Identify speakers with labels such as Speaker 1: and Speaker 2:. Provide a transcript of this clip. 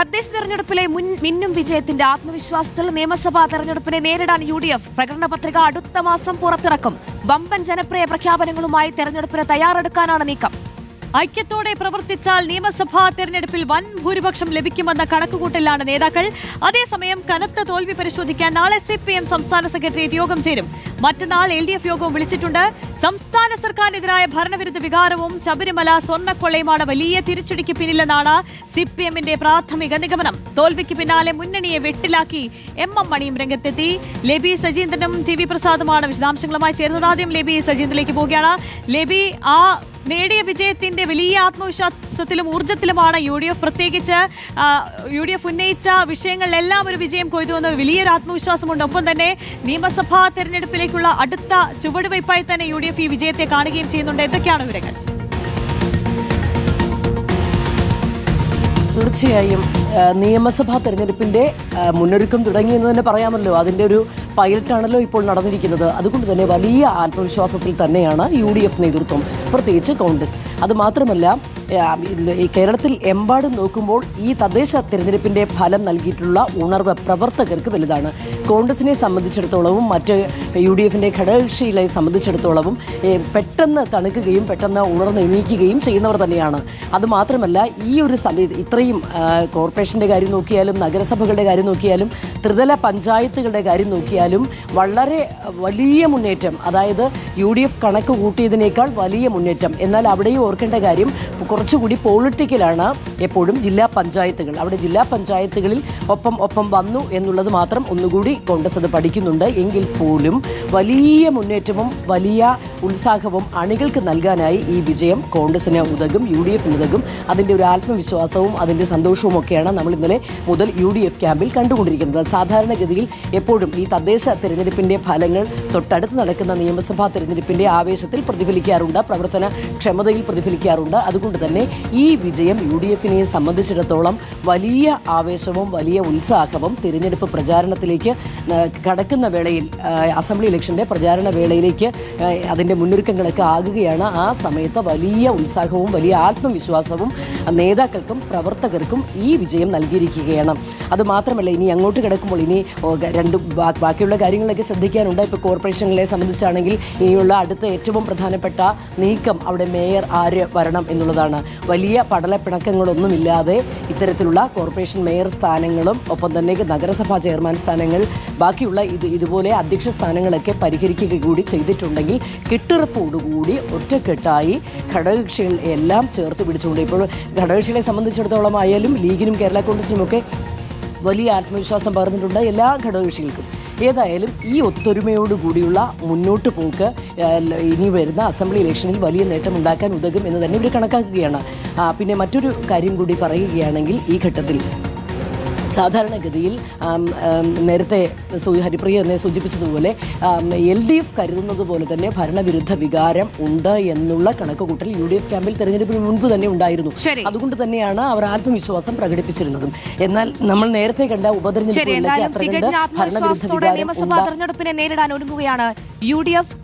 Speaker 1: തദ്ദേശ തെരഞ്ഞെടുപ്പിലെ മുൻ മിന്നും വിജയത്തിന്റെ ആത്മവിശ്വാസത്തിൽ നിയമസഭാ തെരഞ്ഞെടുപ്പിനെ നേരിടാൻ യു ഡി എഫ് പ്രകടന പത്രിക അടുത്ത മാസം പുറത്തിറക്കും. വമ്പൻ ജനപ്രിയ പ്രഖ്യാപനങ്ങളുമായി തെരഞ്ഞെടുപ്പിന് തയ്യാറെടുക്കാനാണ് നീക്കം.
Speaker 2: ഐക്യത്തോടെ പ്രവർത്തിച്ചാൽ നിയമസഭാ തെരഞ്ഞെടുപ്പിൽ വൻ ഭൂരിപക്ഷം ലഭിക്കുമെന്ന കണക്കുകൂട്ടലാണ് നേതാക്കൾ. അതേസമയം കനത്ത തോൽവി പരിശോധിക്കാൻ നാളെ സി പി എം സംസ്ഥാന സെക്രട്ടേറിയറ്റ് യോഗം ചേരും. മറ്റന്നാൾ എൽ ഡി എഫ് യോഗവും വിളിച്ചിട്ടുണ്ട്. സംസ്ഥാന സർക്കാരിനെതിരായ ഭരണവിരുദ്ധ വികാരവും ശബരിമല സ്വർണക്കൊള്ളയുമാണ് വലിയ തിരിച്ചടിക്ക് പിന്നിലെന്നാണ് സി പി എമ്മിന്റെ പ്രാഥമിക നിഗമനം. തോൽവിക്ക് പിന്നാലെ മുന്നണിയെ വെട്ടിലാക്കി എം എം മണിയും രംഗത്തെത്തി. ലെബി സജീന്ദ്രനും ടി വി പ്രസാദുമാണ് വിശദാംശങ്ങളുമായി ചേരുന്നത്. ആദ്യം ലെബി സജീന്ദ്രനിലേക്ക് പോവുകയാണ്. ലെബി ആ നേടിയ വിജയത്തിന്റെ വലിയ ആത്മവിശ്വാസത്തിലും ഊർജത്തിലുമാണ് യു ഡി എഫ്. പ്രത്യേകിച്ച് യു ഡി എഫ് ഉന്നയിച്ച വിഷയങ്ങളിലെല്ലാം ഒരു വിജയം കൊയ്തുവെന്ന് വലിയൊരു ആത്മവിശ്വാസമുണ്ട്. ഒപ്പം തന്നെ നിയമസഭാ തെരഞ്ഞെടുപ്പിലേക്കുള്ള അടുത്ത ചുവടുവയ്പായി തന്നെ യു ഈ വിജയത്തെ കാണുകയും ചെയ്യുന്നുണ്ട്. എന്തൊക്കെയാണ് വിവരങ്ങൾ?
Speaker 3: തീർച്ചയായും നിയമസഭാ തെരഞ്ഞെടുപ്പിന്റെ മുന്നൊരുക്കം തുടങ്ങിയെന്ന് തന്നെ പറയാമല്ലോ. അതിന്റെ ഒരു പൈലറ്റാണല്ലോ ഇപ്പോൾ നടന്നിരിക്കുന്നത്. അതുകൊണ്ട് തന്നെ വലിയ ആത്മവിശ്വാസത്തിൽ തന്നെയാണ് യു ഡി എഫ് നേതൃത്വം പ്രത്യേകിച്ച് കോൺഗ്രസ്. അത് മാത്രമല്ല കേരളത്തിൽ എമ്പാടും നോക്കുമ്പോൾ ഈ തദ്ദേശ തെരഞ്ഞെടുപ്പിന്റെ ഫലം നൽകിയിട്ടുള്ള ഉണർവ് പ്രവർത്തകർക്ക് വലുതാണ്. കോൺഗ്രസിനെ സംബന്ധിച്ചിടത്തോളവും മറ്റ് യു ഡി എഫിന്റെ ഘടകകക്ഷികളെ സംബന്ധിച്ചിടത്തോളവും പെട്ടെന്ന് തണുക്കുകയും പെട്ടെന്ന് ഉണർന്നെണീക്കുകയും ചെയ്യുന്നവർ തന്നെയാണ്. അത് മാത്രമല്ല ഈ ഒരു സമയത്ത് ഇത്രയും ആ, കോർപ്പറേഷന്റെ കാര്യം നോക്കിയാലും നഗരസഭകളുടെ കാര്യം നോക്കിയാലും ത്രിതല പഞ്ചായത്തുകളുടെ കാര്യം നോക്കിയാലും വളരെ വലിയ മുന്നേറ്റം. അതായത് യു ഡി എഫ് കണക്ക് കൂട്ടിയതിനേക്കാൾ വലിയ മുന്നേറ്റം. എന്നാൽ അവിടെയും ഓർക്കേണ്ട കാര്യം കുറച്ചുകൂടി പൊളിറ്റിക്കലാണ് എപ്പോഴും ജില്ലാ പഞ്ചായത്തുകൾ. അവിടെ ജില്ലാ പഞ്ചായത്തുകളിൽ ഒപ്പം ഒപ്പം വന്നു എന്നുള്ളത് മാത്രം ഒന്നുകൂടി കോൺഗ്രസ് അത് പഠിക്കുന്നുണ്ട്. എങ്കിൽ പോലും വലിയ മുന്നേറ്റവും വലിയ ഉത്സാഹവും അണികൾക്ക് നൽകാനായി ഈ വിജയം കോൺഗ്രസിന് ഉതകും യു ഡി എഫിന് ഉതകും. അതിന്റെ ഒരു ആത്മവിശ്വാസവും അതിന്റെ സന്തോഷവും ഒക്കെയാണ് നമ്മൾ ഇന്നലെ മുതൽ യു ഡി എഫ് ക്യാമ്പിൽ കണ്ടുകൊണ്ടിരിക്കുന്നത്. സാധാരണഗതിയിൽ എപ്പോഴും ഈ തദ്ദേശ തെരഞ്ഞെടുപ്പിന്റെ ഫലങ്ങൾ തൊട്ടടുത്ത് നടക്കുന്ന നിയമസഭാ തെരഞ്ഞെടുപ്പിന്റെ ആവേശത്തിൽ പ്രതിഫലിക്കാറുണ്ട് പ്രവർത്തന ക്ഷമതയിൽ പ്രതിഫലിക്കാറുണ്ട്. അതുകൊണ്ട് തന്നെ ഈ വിജയം യു ഡി എഫിനെ സംബന്ധിച്ചിടത്തോളം വലിയ ആവേശവും വലിയ ഉത്സാഹവും തിരഞ്ഞെടുപ്പ് പ്രചാരണത്തിലേക്ക് കടക്കുന്ന വേളയിൽ അസംബ്ലി ഇലക്ഷന്റെ പ്രചാരണ വേളയിലേക്ക് ആ, അതിന്റെ മുന്നൊരുക്കങ്ങളൊക്കെ ആകുകയാണ് ആ സമയത്ത് വലിയ ഉത്സാഹവും വലിയ ആത്മവിശ്വാസവും നേതാക്കൾക്കും പ്രവർത്തകർക്കും ഈ വിജയം നൽകിയിരിക്കുകയാണ്. അതുമാത്രമല്ല ഇനി അങ്ങോട്ട് കിടക്കുമ്പോൾ ഇനി രണ്ട് ബാക്കിയുള്ള കാര്യങ്ങളൊക്കെ ശ്രദ്ധിക്കാനുണ്ട്. ഇപ്പോൾ കോർപ്പറേഷനുകളെ സംബന്ധിച്ചാണെങ്കിൽ ഇനിയുള്ള അടുത്ത ഏറ്റവും പ്രധാനപ്പെട്ട നീക്കം അവിടെ മേയർ ആര് വരണം എന്നുള്ളതാണ്. വലിയ പടലപ്പിണക്കങ്ങളൊന്നുമില്ലാതെ ഇത്തരത്തിലുള്ള കോർപ്പറേഷൻ മേയർ സ്ഥാനങ്ങളും ഒപ്പം തന്നെ നഗരസഭാ ചെയർമാൻ സ്ഥാനങ്ങൾ ബാക്കിയുള്ള ഇത് ഇതുപോലെ അധ്യക്ഷ സ്ഥാനങ്ങളൊക്കെ പരിഹരിക്കുക കൂടി ചെയ്തിട്ടുണ്ടെങ്കിൽ കെട്ടുറപ്പോടുകൂടി ഒറ്റക്കെട്ടായി ഘടകകക്ഷികൾ എല്ലാം ചേർത്ത് പിടിച്ചുകൊണ്ട് ഇപ്പോൾ ഘടകകക്ഷികളെ സംബന്ധിച്ചിടത്തോളം ആയാലും ലീഗിനും കേരള കോൺഗ്രസിനുമൊക്കെ വലിയ ആത്മവിശ്വാസം പകർന്നിട്ടുണ്ട് എല്ലാ ഘടകകക്ഷികൾക്കും. ഏതായാലും ഈ ഒത്തൊരുമയോടുകൂടിയുള്ള മുന്നോട്ട് പോക്ക് ഇനി വരുന്ന അസംബ്ലി ഇലക്ഷനിൽ വലിയ നേട്ടം ഉണ്ടാക്കാൻ ഉതകും എന്ന് തന്നെ ഇവർ കണക്കാക്കുകയാണ്. പിന്നെ മറ്റൊരു കാര്യം കൂടി പറയുകയാണെങ്കിൽ ഈ ഘട്ടത്തിൽ സാധാരണഗതിയിൽ നേരത്തെ ഹരിപ്രിയ എന്നെ സൂചിപ്പിച്ചതുപോലെ എൽ ഡി എഫ് കരുതുന്നത് പോലെ തന്നെ ഭരണവിരുദ്ധ വികാരം ഉണ്ട് എന്നുള്ള കണക്കുകൂട്ടൽ യു ഡി എഫ് ക്യാമ്പിൽ തെരഞ്ഞെടുപ്പിന് മുൻപ് തന്നെ ഉണ്ടായിരുന്നു. അതുകൊണ്ട് തന്നെയാണ് അവർ ആത്മവിശ്വാസം പ്രകടിപ്പിച്ചിരുന്നതും. എന്നാൽ നമ്മൾ നേരത്തെ കണ്ട ഉപതെരഞ്ഞെടുപ്പ് ഭരണവിരുദ്ധ വികാരം
Speaker 1: നിയമസഭാ തെരഞ്ഞെടുപ്പിനെ നേരിടാൻ ഒരുങ്ങുകയാണ് യു ഡി എഫ്